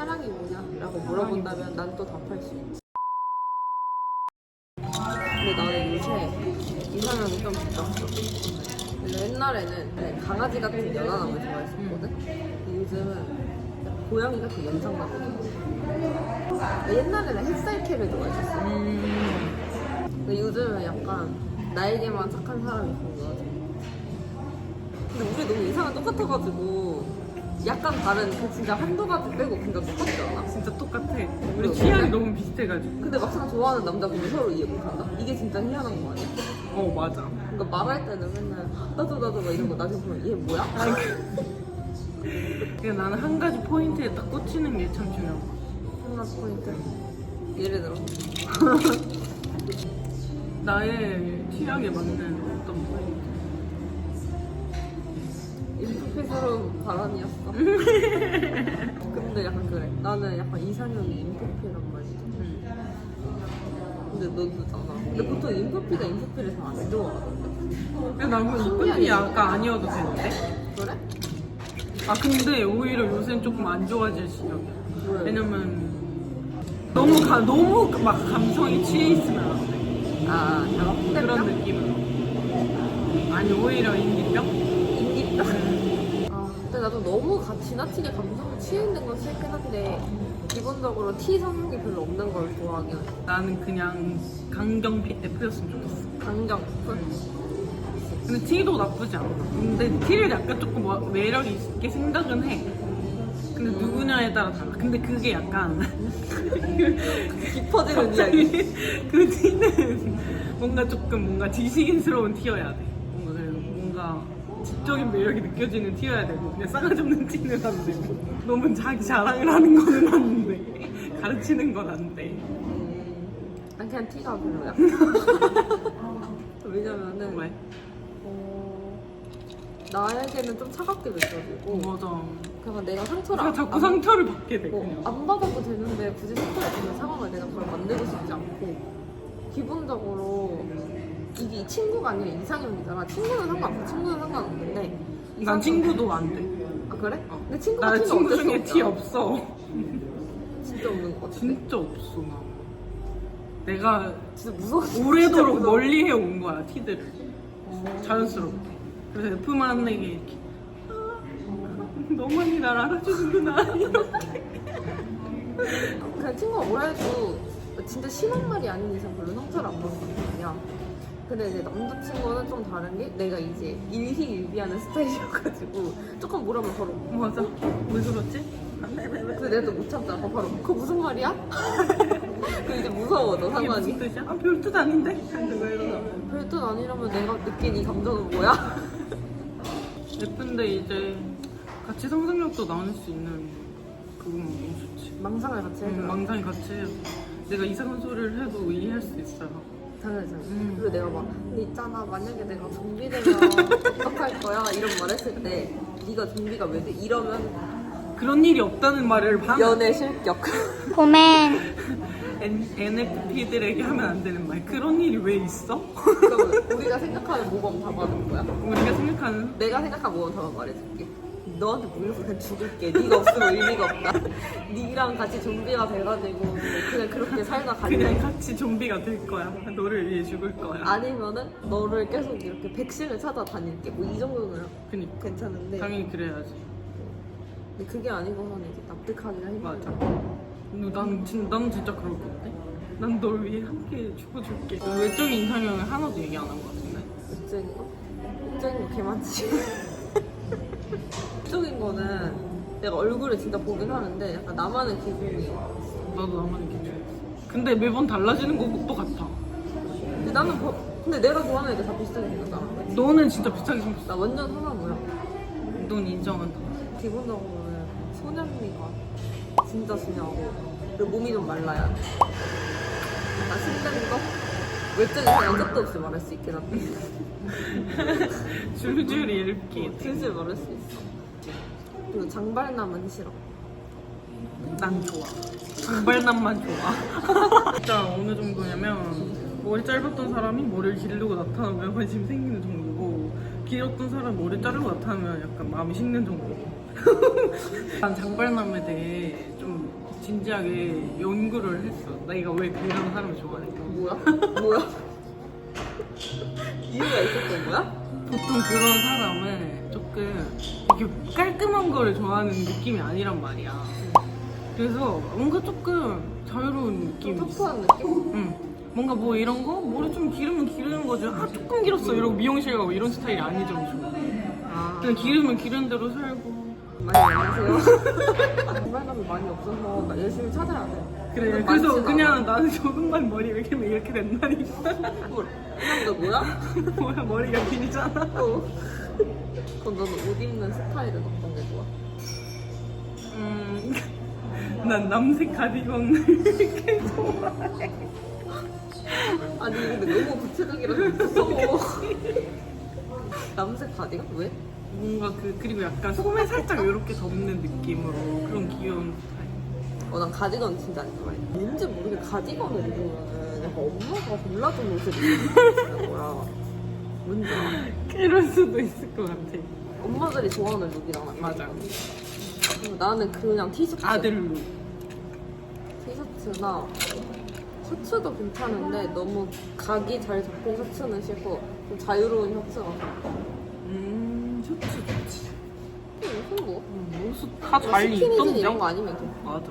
사랑이 뭐냐? 라고 물어본다면 난 또 답할 수 있지. 근데 나는 요새 이상형이 좀 바뀌었어. 근데 옛날에는 강아지 같은 연하남을 좋아했었거든? 근데 요즘은 고양이 같은 연상남을 옛날에는 햇살캐를 좋아했었어. 음. 근데 요즘은 약간 나에게만 착한 사람이 궁금하지. 근데 우리 너무 이상한 똑같아가지고 약간 다른 그 진짜 한두 가지 빼고 그냥 똑같지 않아? 진짜 똑같아. 우리 취향이? 너무 비슷해가지고. 근데 막상 좋아하는 남자 보면 서로 이해 못한다? 이게 진짜 희한한 거 아니야? 어 맞아. 그러니까 말할 때는 맨날 나도 나도 막 이런 거 나중에 보면 얘 뭐야? 그냥 나는 한 가지 포인트에 딱 꽂히는 게 참 중요한 거. 하나 포인트 예를 들어 나의 취향에 맞는 어떤 포인트. 인프피스러운 바람이었어 근데 약간 그래 나는 약간 이상형이 인프피란 말이지 음. 근데 너도잖아 근데 보통 인프피가 인프피를 잘 안 좋아하던데 근데 나 그거 이쁜이 약간 아니어도 되는데? 그래? 아 근데 오히려 요새는 조금 안 좋아질 시력이야. 왜? 왜냐면 너무 가, 너무 막 감성이 취해 있으면 안 돼. 아 내가 그런 느낌으로. 아니 오히려 인기병? 인기다 아 근데 나도 너무 가, 지나치게 감성에 취해 있는 건 싫긴 한데 기본적으로 T 성욕이 별로 없는 걸 좋아하긴 해 나는 그냥 강경피 F였으면 좋겠어. 강경 근데 T도 나쁘지 않아. 근데 T를 약간 조금 뭐 매력이 있게 생각은 해. 근데 누구냐에 따라 달라. 근데 그게 약간 깊어지는 이야기 갑자기 그 T는 뭔가 조금 뭔가 지식인스러운 T여야 돼. 지적인 매력이 느껴지는 T여야 되고 그냥 싸가지 없는 T는 안 되고 너무 자기 자랑을 하는 거는 안 돼. 가르치는 건 안 돼. 음, 난 그냥 T가 별로야 왜냐면은 왜? 어, 나에게는 좀 차갑게 느껴지고 맞아. 그냥 내가 상처를 내가 안- 자꾸 안- 상처를 받게 돼. 어, 그냥. 안 받아도 되는데 굳이 상처를 주는 상황을 내가 그걸 만들고 싶지 않고 기본적으로 이게 친구가 아니라 이상형이잖아 친구는 상관없어 친구는 상관없는데 난 이상형- 친구도 안 돼. 아 그래? 어. 근데 친구가 나는 티가 친구 어쩔 수 중에 티 없잖아. 없어. 진짜 없는 것 같은데 진짜 없어 나. 내가 진짜 무서워 오래도록 무서워. 멀리 해온 거야 티들을 어. 자연스럽게. 그래서 F만 내게 이렇게 아, 너만이 날 알아주는구나. 그냥 친구가 뭐라 해도 진짜 심한 말이 아닌 이상 별로 상처를 안 받는 편이야. 근데 이제 남자친구는 좀 다른 게 내가 이제 일희일비하는 스타일이어가지고 조금 뭐라면 바로 맞아. 왜 그러지? 근데 내가 또 못 참잖아. 바로 그거 무슨 말이야? 그 이제 무서워져 이게 상황이. 무슨 뜻이야? 아, 별 뜻 아닌데? 그거 이러다. 별뜻 아니라면 내가 느낀 이 감정은 뭐야? 예쁜데 이제 같이 상상력도 나눌 수 있는 그거면 너무 좋지. 망상을 같이 해줘. 음, 망상이 같이 해요. 내가 이상한 소리를 해도 이해할 수 있어요. 당연하지. 음. 그리고 내가 막 근데 있잖아 만약에 내가 좀비 되면 어떡할 거야 이런 말 했을 때 네가 좀비가 왜 돼? 이러면 그런 일이 없다는 말을 반 연애 실격. 보맨 NFP들에게 하면 안 되는 말. 그런 일이 왜 있어? 그러면 우리가 생각하는 모범 답안은 뭐야? 우리가 생각하는 내가 생각한 모범 답안 말해줄게. 너한테 물려서 그냥 죽을게. 네가 없으면 의미가 없다. 네랑 같이 좀비가 돼가지고 그냥 그렇게 살다 그냥 갈래. 같이 좀비가 될 거야. 너를 위해 죽을 거야. 아니면은 너를 계속 이렇게 백신을 찾아다닐게. 뭐 이 정도는 그니까 괜찮은데. 당연히 그래야지. 근데 그게 아니고서는 이제 납득하기가 힘들어. 맞아. 너, 난, 진, 난 진짜 그럴 것 같아. 난 널 위해 함께 죽어줄게. 너 외적인 이상형을 하나도 얘기 안 한 것 같은데. 웃적인 거? 웃적인 거개 많지. 웃적인 거는 내가 얼굴을 진짜 보긴 하는데 약간 나만의 기분이 나도 나만 이렇게 좋아했어. 근데 매번 달라지는 것도 같아. 근데 나는 버- 근데 내가 좋아하는 애들 다 비슷하게 생겼잖아. 너는 진짜 비슷하게 생겼어. 나 완전 하나무야. 넌 인정한다. 기본적으로는 소년미가 진짜 중요하고 그리고 몸이 좀 말라야 돼. 나 신된 거 그냥 끝도 없이 말할 수 있긴 한데 줄줄이 이렇게. 슬슬 말할 수 있어. 그리고 장발남은 싫어. 난 좋아. 장발남만 좋아. 진짜 어느 정도냐면 머리 짧았던 사람이 머리를 기르고 나타나면 관심 생기는 정도고 길었던 사람 머리 자르고 나타나면 약간 마음이 식는 정도. 난 장발남에 대해 좀 진지하게 연구를 했어. 내가 왜 그런 사람을 좋아할까? 뭐야? 뭐야? 이유가 있었던 거야? 보통 그런 사람은 조금 이렇게 깔끔한 거를 좋아하는 느낌이 아니란 말이야. 그래서 뭔가 조금 자유로운 느낌이 있어. 터프한 느낌? 응. 뭔가 뭐 이런 거? 머리 좀 기르면 기르는 거지. 아, 조금 길었어. 이러고 미용실 가고 이런 스타일이 아니잖아. 아 그냥 기르면 기른 대로 살고. 많이 만나세요? 정말감이 많이 없어서 나 열심히 찾아야 돼 그래. 그래서 그냥. 나는 조금만 머리 왜 이렇게 이렇게 된다니까. 뭘? 이 남자 뭐야? 뭐야, 머리가 길잖아. 어. 그럼 너는 옷 입는 스타일은 어떤 게 좋아? 음, 난 남색 가디건을 이렇게 좋아해. 아니 근데 너무 구체적이라서 무서워 남색 가디건? 왜? 뭔가 그, 그리고 약간 소매 살짝 이렇게 덮는 느낌으로 그런 귀여운 스타일. 어, 난 가디건 진짜 안 좋아해. 왠지 모르게 가디건을 입으면은 약간 엄마가 골라준 옷을 입는 거야. 뭔지 알아? 그럴 수도 있을 것 같아. 엄마들이 좋아하는 룩이잖아. 맞아. 그리고 나는 그냥 티셔츠. 아들로. 티셔츠나 셔츠도 괜찮은데 너무 각이 잘 잡힌 셔츠는 싫고 좀 자유로운 셔츠가 좋아. 음, 셔츠 좋지. 뭐? 음, 옷 다잘 스키니진 입던데. 이런 거 아니면 돼. 맞아.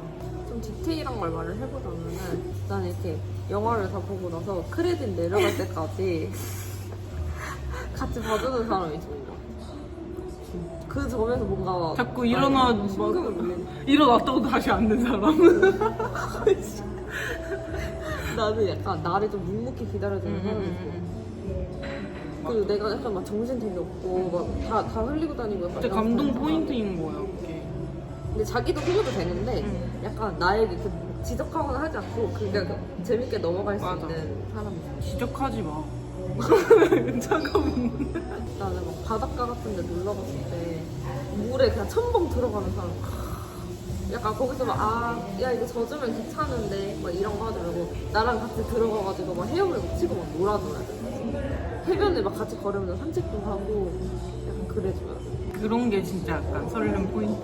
좀 디테일한 걸 말을 해보자면은 난 이렇게 영화를 다 보고 나서 크레딧 내려갈 때까지 같이 봐주는 사람이 좋은 거. 그 점에서 뭔가 자꾸 일어나, 신경을 막, 울리는 일어났다고 다시 앉는 사람. 나는 약간 나를 좀 묵묵히 기다려주는 사람이 좋아 그리고 내가 약간 막 정신 되게 없고 막 다 다 흘리고 다니고 약간 진짜 감동. 포인트인 거야, 그게. 근데 자기도 흘려도 되는데 응. 약간 나에게 그 지적하거나 하지 않고 그냥 그 재밌게 넘어갈 수 맞아. 있는 사람이 좋아 지적하지 마. 잠깐만. 나는 막 바닷가 같은 데 놀러 갔을 때 물에 그냥 첨벙 들어가는 사람 약간 거기서 막 아 야 이거 젖으면 귀찮은데 막 이런 거 하지 말고 나랑 같이 들어가가지고 막 헤엄을 막 치고 막 놀아줘야 돼 해변에 막 같이 걸으면서 산책도 하고 약간 그래줘야 돼 그런 게 진짜 약간 설렘 포인트.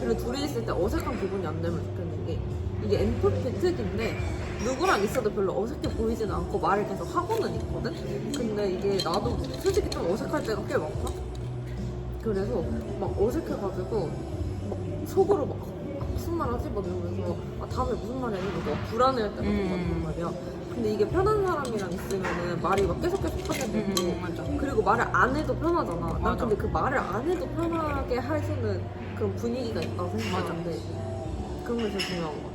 그리고 둘이 있을 때 어색한 기분이 안 들면 좋겠는 게 이게 NFP 특인데 누구랑 있어도 별로 어색해 보이진 않고 말을 계속 하고는 있거든? 근데 이게 나도 솔직히 좀 어색할 때가 꽤 많다? 그래서 막 어색해가지고 막 속으로 막 아, 무슨 말 하지? 막 이러면서 아, 다음에 무슨 말이 아니고 막 불안해할 때가 좀 음. 많단 말이야 근데 이게 편한 사람이랑 있으면은 말이 막 계속 계속 되고 응, 응, 맞아. 그리고 말을 안 해도 편하잖아. 난 맞아. 근데 그 말을 안 해도 편하게 할수 있는 그런 분위기가 있다고 생각하는데 그런 게 제일 중요한 거 같아.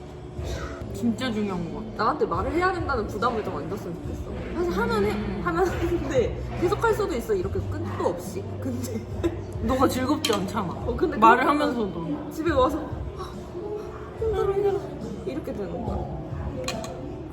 진짜 중요한 거 같아. 나한테 말을 해야 된다는 부담을 좀 안 줬으면 좋겠어. 사실 하면 해, 음. 하면 하는데 계속 할 수도 있어. 이렇게 끝도 없이. 근데 너가 즐겁지 않잖아. 어, 근데 말을 하면서도. 집에 와서 아, 힘들어 힘들어 이렇게 되는 거야.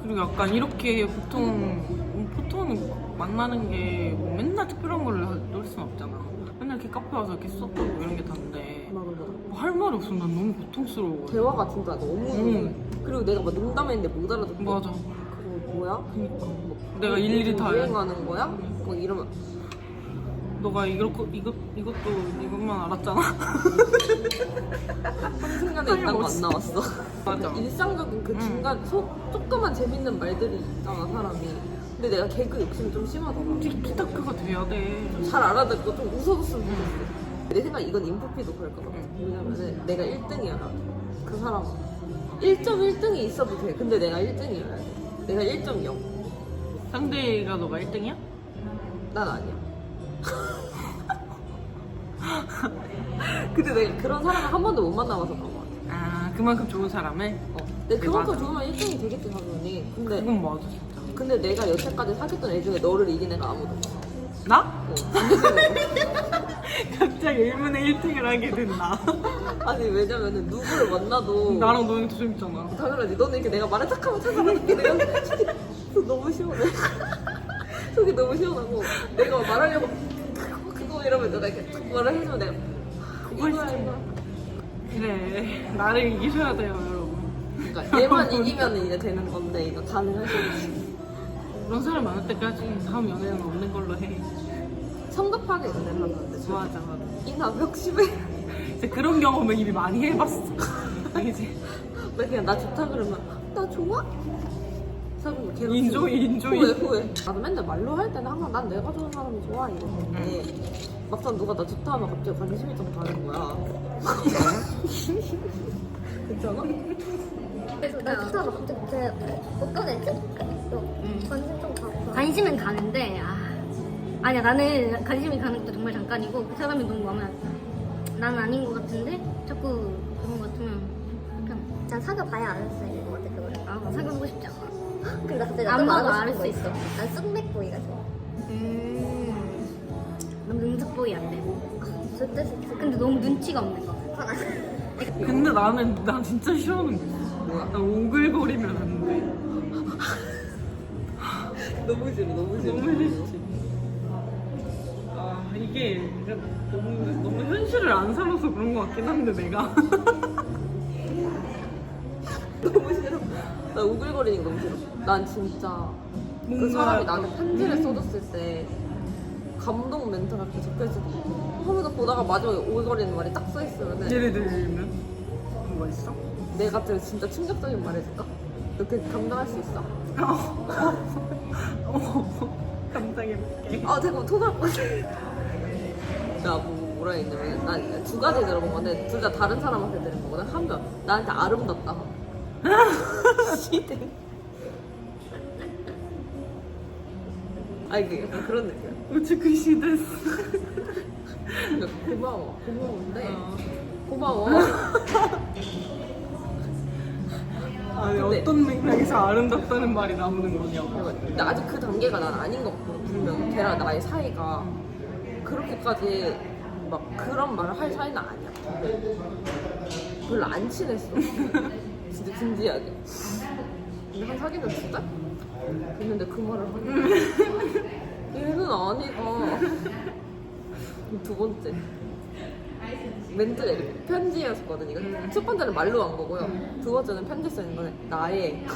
그리고 약간 이렇게 보통 음, 보통은 만나는 게뭐 맨날 특별한 걸놀 수는 없잖아. 맨날 이렇게 카페 와서 이렇게 수다 떨고 이런 게 다인데 맞아 맞아. 뭐 할 말이 없으면 난 너무 고통스러워. 대화가 진짜 너무 응. 그리고 내가 막 농담했는데 못 알아듣고 맞아. 그거 뭐야? 그니까 뭐, 내가 일일이 다 해. 유행하는 거야? 뭐 이러면 너가 이거 이것 이것도 이것만 알았잖아. 한 순간에 이딴 거안 나왔어. 맞아. 일상적인 그 응. 중간 소, 조그만 재밌는 말들이 있잖아 사람이. 근데 내가 개그 욕심이 좀 심하잖아. 티키타카가 돼야 돼. 잘 알아듣고 좀 웃어줬으면 좋겠어. 내 생각 에 이건 인프피도 그럴 것 같아. 왜냐면은 내가 1등이야. 그 사람 1.1등이 있어도 돼. 근데 내가 1등이어야 돼. 내가 1.0. 상대가 너가 1등이야? 난 아니야. 근데 내가 그런 사람을 한 번도 못 만나봐서 그런 것 같아. 아 그만큼 좋은 사람을? 어. 근데 네, 그만큼 맞아. 좋으면 1등이 되겠지 당연히. 근데 그건 맞아 진짜. 근데 내가 여태까지 사귀었던 애 중에 너를 이긴 애가 아무도 없어. 나? 어. 갑자기 1분의 1등을 하게 된다. 아니 왜냐면은 누구를 만나도 나랑 너랑 더 재밌잖아. 당연하지. 너는 이렇게 내가 말을 탁 하면 찾아가니까 내가 속이 너무 시원해. 속이 너무 시원하고 내가 말하려고 그거, 이러면 내가 이렇게 탁 말을 해주면 내가 그거 이거야. 그래 나를 이기셔야 돼요 여러분. 그러니까 얘만 이기면 이제 되는 건데 이거 가능하실지 그런 사람 많을 때까지 다음 연애는 없는 걸로 해. 성급하게 연애를 하면 안 돼. 맞아 맞아. 이나 벽 심해. 이제 그런 경험을 이미 많이 해봤어. 아니지 왜 그냥 나 좋다 그러면 나 좋아? 사람이 계속 인조이 인조이 후회 후회 나도 맨날 말로 할 때는 항상 난 내가 좋은 사람이 좋아 이랬는데 막상 누가 나 좋다 하면 갑자기 관심이 좀 가는 거야 괜찮아? 그래서 나 좋다가 갑자기 제 어떤 애지? 또 관심 좀 가고 관심은 가는데 아 아니야 나는 관심이 가는 것도 정말 잠깐이고 그 사람이 너무 마음에 안 들어. 난 아닌 것 같은데 자꾸 그런 것 같으면 그냥 난 사귀어봐야 아는 스타일인 것 같아 그거를. 아 사귀어보고 싶지 않아. 근데 나 갑자기 안 봐도 알을 싶은 수거 있어. 난 쑥맥보이가 좋아 음. 너무 능숙보이 안돼. 절대 싫지 근데 너무 눈치가 없는 거. 근데 나는 나 진짜 싫어하는 거 있어. 뭐야? 나 오글거리면 안 돼. 너무 싫어 너무 싫어. 너무 아 이게 너무 너무 현실을 안 살아서 그런 것 같긴 한데 내가. 너무 싫어 나 우글거리는 거 너무 싫어. 난 진짜 그 사람이 나한테 편지를 써줬을 때 감동 멘트가 이렇게 적혀있어도 하면서 보다가 마지막에 오글거리는 말이 딱 써있으면은 예를 들면? 뭐가 있어? 내가 진짜 충격적인 말 해줄까? 이렇게 감당할 수 있어? 어, 깜짝이야 아 잠깐만 토할 뻔 야, 뭐, 뭐라 했냐면, 난 두 가지 들어본 건데, 둘 다 다른 사람한테 들은 거거든. 한 명, 나한테 아름답다. 시대. 아, 이게 약간 그런 느낌이야. 우츠쿠시 데스 그러니까 고마워. 고마운데, 어. 고마워. 아니 근데- 어떤 맥락에서 아름답다는 말이 나오는 거냐고 근데 아직 그 단계가 난 아닌 것 같고, 분명 걔랑 나의 사이가 그렇게까지 막 그런 말을 할 사이는 아니야. 별로 안 친했어. 진짜 진지하게. 근데 한 사귀는 두 달? 됐는데 그 말을 하니까 얘는 아니다. 두 번째. 멘트가 이렇게 편지였거든. 이거 첫 번째는 말로 한 거고요. 두 번째는 편지 쓰는 거는 나의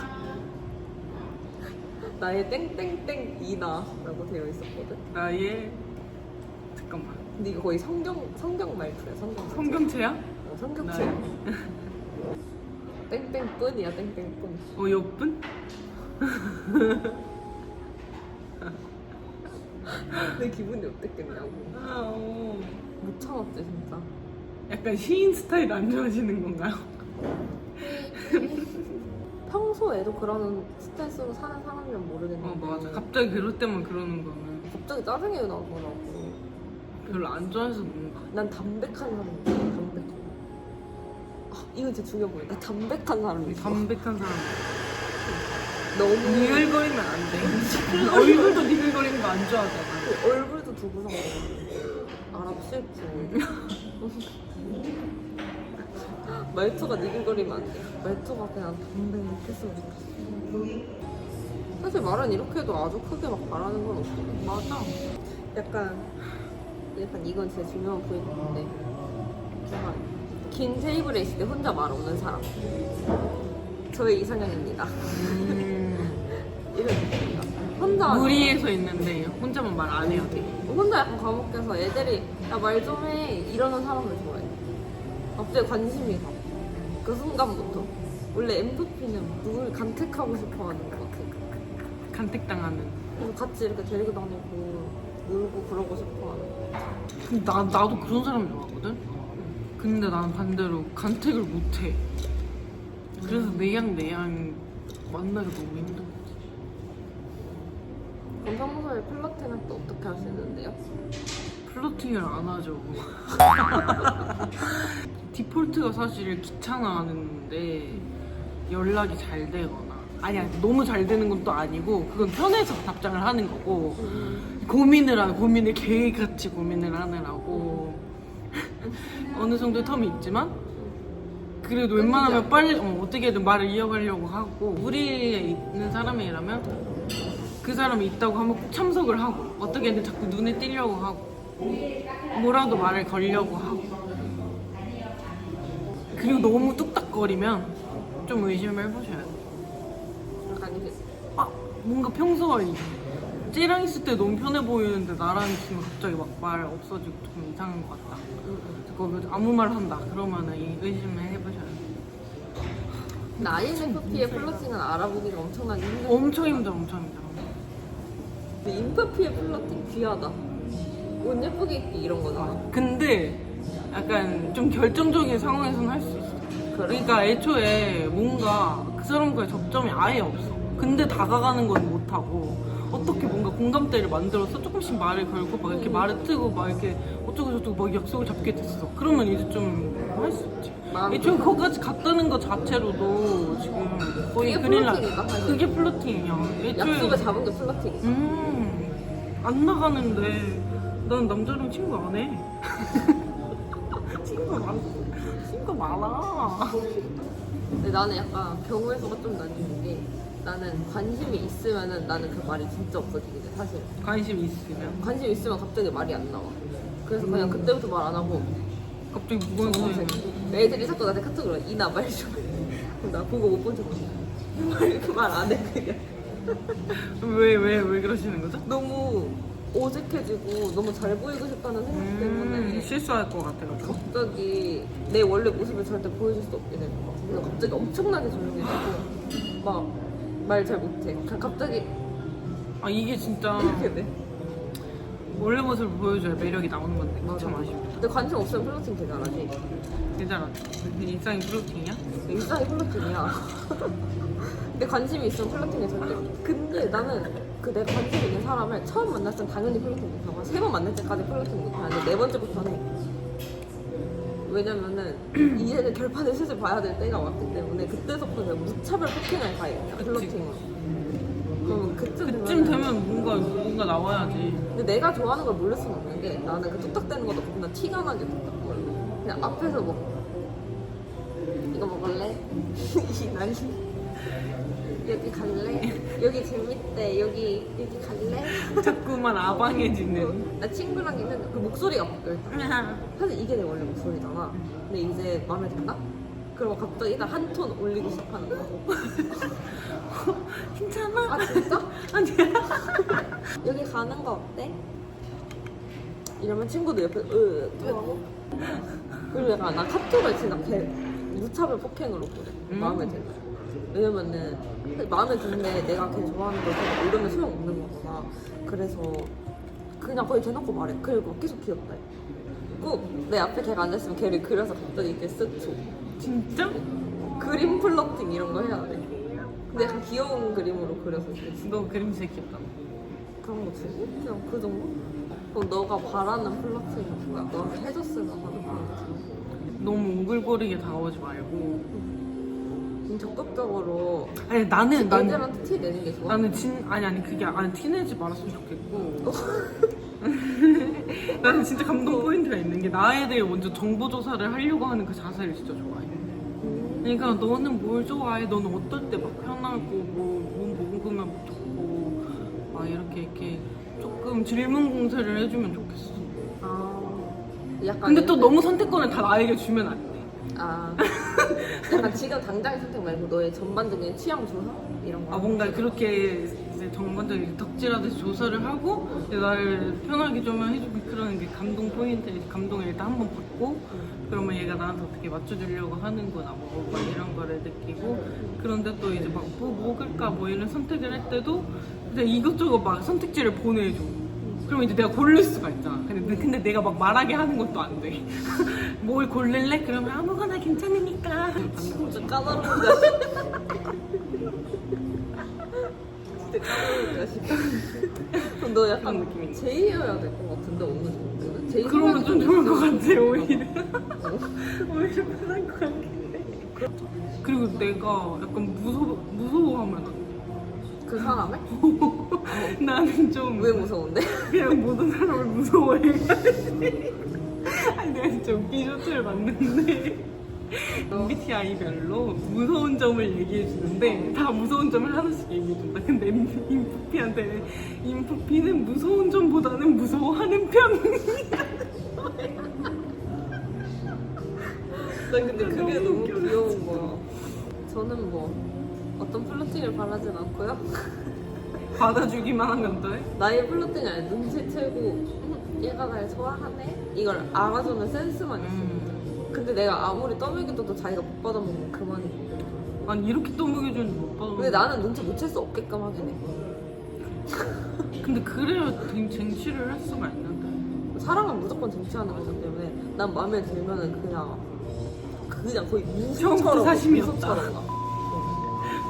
나의 땡땡땡 이다라고 되어 있었거든. 나의 근데 이거 거의 성경 성경 말투야. 성경 말투. 성경체야? 어, 성경체. 나의 땡땡뿐이야 땡땡뿐. 어여쁜? 내 기분이 어땠겠냐고. 아, 어. 못 참았지 진짜. 약간 시인 스타일 안 좋아하시는 건가요? 평소에도 그런 스트레스로 사는 사람이면 모르겠는데. 어 맞아 갑자기 그럴 때만 그러는 거는 갑자기 짜증이 나더라고. 별로 안 좋아해서 뭔가 난 담백한 사람이 좋아. 담백한. 아, 이건 진짜 중요한 거야. 담백한 사람이 좋아. 담백한 사람 너무 니글거리면 안 돼 얼굴도 니글거리는 거 안 좋아하잖아 그 얼굴도 두고서 아랍 셰프. 말투가 니글거리면 안 돼. 말투가 그냥 담백했으면 좋겠어. 사실 말은 이렇게 해도 아주 크게 막 바라는 건 없거든. 맞아 약간, 약간 이건 제 중요한 포인트인데. 약간 긴 테이블에 있을 때 혼자 말 없는 사람. 저의 이상형입니다. 이런 느낌이야. 혼자 무리해서 있는데 혼자만 말 안 해야 돼 혼자 약간 과묵해서 애들이 야 말 좀 해 이러는 사람을 좋아해 갑자기 관심이 가. 그 순간부터 원래 MVP는 누굴 간택하고 싶어 하는 것 같아 간택당하는 그래서 같이 이렇게 데리고 다니고 놀고 그러고 싶어 하는 거 근데 나, 나도 그런 사람 좋아하거든? 근데 나는 반대로 간택을 못해 그래서 내양 내양 만나기 너무 힘들어 그럼 평소에 플러팅할 때 어떻게 하시는데요? 플러팅을 안 하죠. 디폴트가 사실 귀찮아하는데 연락이 잘 되거나 아니야 너무 잘 되는 건 또 아니고 그건 편해서 답장을 하는 거고 고민을 하는 고민을 계획같이 고민을 하느라고. 어느 정도의 텀이 있지만 그래도 웬만하면 빨리 어, 어떻게든 말을 이어가려고 하고 무리에 있는 사람이라면 그 사람이 있다고 하면 꼭 참석을 하고 어떻게든 자꾸 눈에 띄려고 하고 뭐라도 말을 걸려고 하고. 그리고 너무 뚝딱거리면 좀 의심을 해보셔야 돼요. 약간 이게 아 뭔가 평소에 찌랑 있을 때 너무 편해 보이는데 나랑 있으면 갑자기 막 말 없어지고 좀 이상한 것 같다 그거 아무 말 한다 그러면은 이 의심을 해보셔야 근데 INFP의 플러팅은 알아보기가 엄청나게 힘들어. 엄청 힘들어 엄청 힘들어 근데 인프피의 플러팅 귀하다. 옷 예쁘게 입기 이런 거잖아. 근데 약간 좀 결정적인 상황에서는 할 수 있어 그래? 그러니까 애초에 뭔가 그 사람과의 접점이 아예 없어. 근데 다가가는 건 못하고 공감대를 만들어서 조금씩 말을 걸고 막 이렇게 말을 트고 막 이렇게 어쩌고 저쩌고 막 약속을 잡게 됐어. 그러면 이제 좀 할 수 있지. 애초에 거기까지 갔다는 것 자체로도 지금 거의 그게 그린라 플러팅이다, 사실. 그게 플러팅이야. 애초에 약속을 잡은 게 플러팅이지. 음, 안 나가는데 난 남자랑 친구 안 해. 친구 많아. 친구 많아. 근데 나는 약간 경우의 수가 좀 나뉘는 게 나는 관심이 있으면은 나는 그 말이 진짜 없어지게 돼 사실 관심 있으면 관심 있으면 갑자기 말이 안 나와 그래서 그냥 그때부터 말 안 하고 갑자기 무거운 소리. 애들이 자꾸 나한테 카톡으로 와, 이나 말 좀. 그럼 나 보고 못 본 척. 이렇게 말안 해 그냥. 왜왜 왜 그러시는 거죠? 너무 어색해지고 너무 잘 보이고 싶다는 생각 음, 때문에 실수할 것 같아가지고. 갑자기 내 원래 모습을 절대 보여줄 수 없게 되는 거. 그래서 갑자기 엄청나게 조용해지고 막 말 잘 못해. 갑자기 아 이게 진짜 이렇게 돼. 원래 모습을 보여줘야 매력이 나오는 건데 참 맞아. 아쉽다. 근데 관심 없으면 플러팅 되게 안 하지. 대단하다. 일상이 플로팅이야? 일상이 플러팅이야. 근데 관심이 있으면 플러팅이 절대. 근데 나는 그 내 관심 있는 사람을 처음 만났을 땐 당연히 플러팅 못하고 세 번 만날 때까지 플러팅 못하는데 네 번째부터는 해. 왜냐면은 이제는 결판을 슬슬 봐야 될 때가 왔기 때문에 그때서부터 그냥 무차별 폭행을 가해 플러팅으로. 그러면 그쯤 되면 그쯤 되면 뭔가 뭔가 나와야지. 근데 내가 좋아하는 걸 모를 수는 없는 게 나는 그 뚝딱대는 것도 그냥 티가 나게 뚝딱거려. 그냥 앞에서 뭐 이거 먹을래? 이 난리. 여기 갈래? 여기 재밌대. 여기 여기 갈래? 자꾸만 아방해지는. 나 친구랑 있는데 그 목소리가 바뀌어. 사실 이게 내 원래 목소리잖아. 근데 이제 마음에 든다? 그러면 갑자기 일단 한 톤 올리기 시작하는 거야. 괜찮아? 아 진짜? 아니야. 여기 가는 거 어때? 이러면 친구도 옆에 으 하고 그리고 약간 나 카톡을 진짜 개 무차별 폭행으로 보내 음. 마음에 들면 왜냐면은 마음에 드는데 내가 걔 좋아하는 걸 계속 이러면 소용없는 거잖아 그래서 그냥 거의 대놓고 말해 그리고 계속 귀엽다 해. 꼭내 앞에 걔가 앉아있으면 걔를 그려서 갑자기 이렇게 쓱 줘 진짜? 그림 플러팅 이런 거 해야 돼 근데 약간 귀여운 그림으로 그려서 이렇게 너 그림 진짜 귀엽다. 그런 거 주고? 그냥 그 정도? 그럼 너가 바라는 플러팅은 뭐야? 너한테 해줬으면 하는 플러팅 너무 오글거리게 다가오지 말고. 좀 적극적으로 아니 나는 나는 애들한테 티 내는 게 좋아? 나는 진 아니 아니 그게 아니 티내지 말았으면 좋겠고. 나는 진짜 감동 포인트가 있는 게 나에 대해 먼저 정보 조사를 하려고 하는 그 자세를 진짜 좋아해. 그러니까 너는 뭘 좋아해? 너는 어떨 때 막 편하고 뭐, 뭐 먹으면 좋고 막 이렇게 이렇게 조금 질문 공세를 해주면 좋겠어. 아 약간 근데 또 너무 선택권을 다 나에게 주면 안 돼. 아. 약간 지금 당장의 선택 말고 너의 전반적인 취향 조사? 이런 거? 아 뭔가 그렇게 이제 전반적인 덕질하듯이 조사를 하고 이제 나를 편하게 좀 해주고 그러는 게 감동 포인트 감동을 일단 한번 받고 그러면 얘가 나한테 어떻게 맞춰주려고 하는구나 뭐, 막 이런 거를 느끼고 그런데 또 이제 막 뭐 먹을까 뭐 이런 선택을 할 때도 이제 이것저것 막 선택지를 보내줘 그럼 이제 내가 고를 수가 있잖아 근데, 근데 내가 막 말하게 하는 것도 안 돼 뭘 고를래? 그러면 아무거나 괜찮으니까 진짜 까다로운 자식 진짜 까다로운 자식 그럼 너 약간 그런 느낌이지. 제이여야 될 것 같은데 어느 정도는? 제이 그러면 좀 좋을 것 같아 오히려 어. 오히려 편할 것 같긴 해 그리고 내가 약간 무서, 무서워하면 안 돼. 그 사람을? 나는 좀 왜 무서운데? 그냥 모든 사람을 무서워해가지고 아니 내가 진짜 웃긴 쇼트를 봤는데 MBTI별로 무서운 점을 얘기해 주는데 다 무서운 점을 하나씩 얘기해 준다 근데 인프피한테 인프피는 무서운 점보다는 무서워하는 편 난 근데 그게 너무. 귀여운 거야. 저는 뭐 어떤 플러팅을 바라진 않고요. 받아주기만 하면 돼 나의 플러팅이 아니라 눈치채고 음, 얘가 날 좋아하네? 이걸 알아주는 센스만 있어. 음. 근데 내가 아무리 떠먹여도 자기가 못 받아먹으면 그만이고. 아니 이렇게 또 먹여주는지 못 봐서 근데 나는 눈치 못 챌 수 없게끔 하긴 해. 근데 그래야 쟁- 쟁취를 할 수가 있는데 사랑은 무조건 쟁취하는 거기 때문에 난 마음에 들면은 그냥 그냥 거의 사심이었다. 무서처럼 가.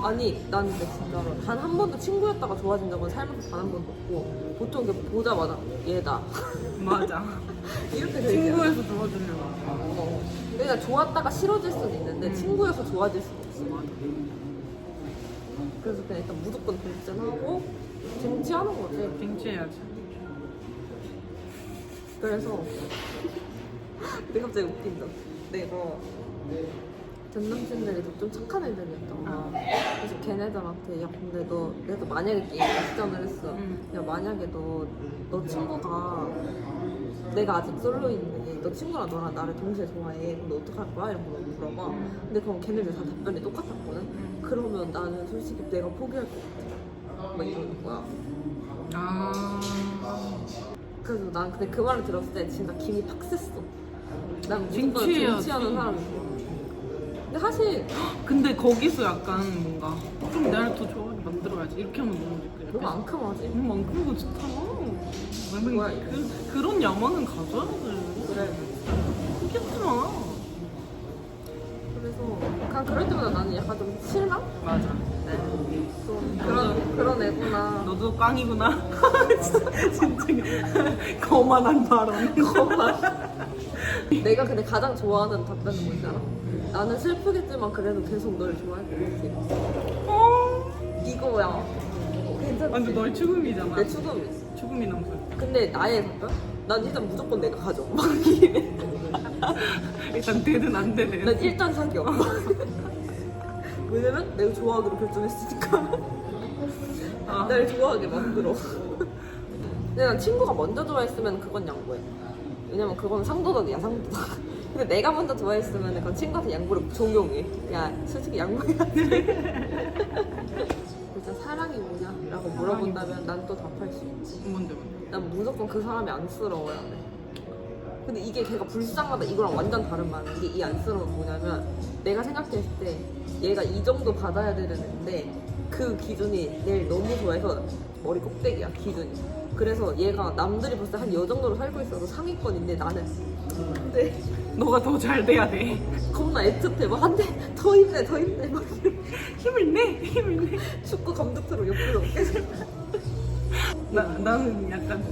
어. 아니 난 근데 진짜로 단 한 번도 친구였다가 좋아진 적은 살면서 단 한 번도 없고 보통 이렇게 보자마자 얘다 맞아 이렇게 되지 않아? 친구에서 도와주려고 어. 그러니까 좋았다가 싫어질 수는 있는데 음. 친구여서 좋아질 수는 없어 그래서 그냥 일단 무조건 돌진하고 쟁취하는 거지 쟁취해야지 그래서 근데 갑자기 웃긴다. 내가 전 남친들이 좀 착한 애들이었던 거야. 그래서 걔네들한테 야 근데 너 내가 만약에 게임 작전을 했어. 응. 야 만약에 너 너 친구가 내가 아직 솔로인데 너 친구랑 너랑 나를 동시에 좋아해. 그럼 너 어떡할 거야? 이런 거 물어봐. 근데 그럼 걔네들 다 답변이 똑같았거든. 그러면 나는 솔직히 내가 포기할 것 같아. 막 이러는 거야. 아 그래서 난 근데 그 말을 들었을 때 진짜 김이 팍 셌어. 난 무조건 쟁취해야지. 쟁취하는 사람이고. 근데 사실 근데 거기서 약간 뭔가 좀 나를 더 좋아하게 만들어야지 이렇게 하면 너무 좋겠다 너무 앙큼하지. 너무 안거 좋다 뭐야, 그, 그런 야망은 가져야 돼 그래. 포기하지 마 그래서 그냥 그럴 때마다 나는 약간 좀 실망? 맞아 좀 그런 그런 애구나. 너도 꽝이구나 진짜 진짜 거만한 발언 내가 근데 가장 좋아하는 답변은 뭔지 알아? 나는 슬프겠지만 그래도 계속 널 좋아할 것 같아. 어 이거야. 괜찮지? 완전 너의 죽음이잖아 내 추금이. 죽음이 남서 근데 나의 답변? 난 일단 무조건 내가 가져. 막 이래. 일단 되든 안 되든 난 일단 사겨. 왜냐면 내가 좋아하기로 결정했으니까. 아. 날 좋아하게 만들어. 근데 난 친구가 먼저 좋아했으면 그건 양보해. 왜냐면 그건 상도덕이야, 상도덕. 근데 내가 먼저 좋아했으면 그건 친구한테 양보를 종용해. 야, 솔직히 양보해야 돼. 일단 사랑이 뭐냐? 라고 물어본다면 난 또 답할 수 있지. 뭔데 뭔데 난 무조건 그 사람이 안쓰러워야 돼. 근데 이게 걔가 불쌍하다 이거랑 완전 다른 말이야. 이게 이 안쓰러움은 뭐냐면 내가 생각했을 때 얘가 이 정도 받아야 되는데 그 기준이 얘를 너무 좋아해서 머리 꼭대기야 기준이. 그래서 얘가 남들이 때한여 정도로 살고 있어도 상위권인데 나는. 근데 너가 더 잘 돼야 돼. 겁나 애틋해. 막 한대 더 힘내 더 힘내. 막 이러고 힘을 내 힘을 내. 축구 감독처럼 옆으로 계속 나, 나는 약간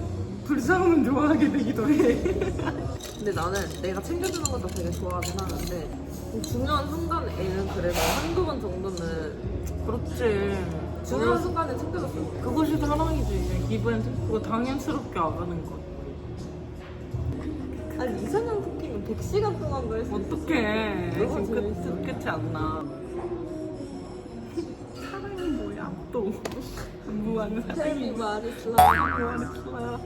불쌍하면 좋아하게 되기도 해. 근데 나는 내가 챙겨주는 것도 되게 좋아하긴 하는데 중요한 순간에는 그래도 한두 번 정도는 그렇지 중요한 순간에 챙겨줬으면 그것이 사랑이지. 기분 그거 당연스럽게 알아는 것. 아니 이상형 토끼는 100시간 동안도 할수 있어 어떡해. 너무 지금 재밌어. 끝, 끝이 안 나. 사랑이 뭐야? 또. 무한 사랑이. 텔미 마리슬라 무한 사랑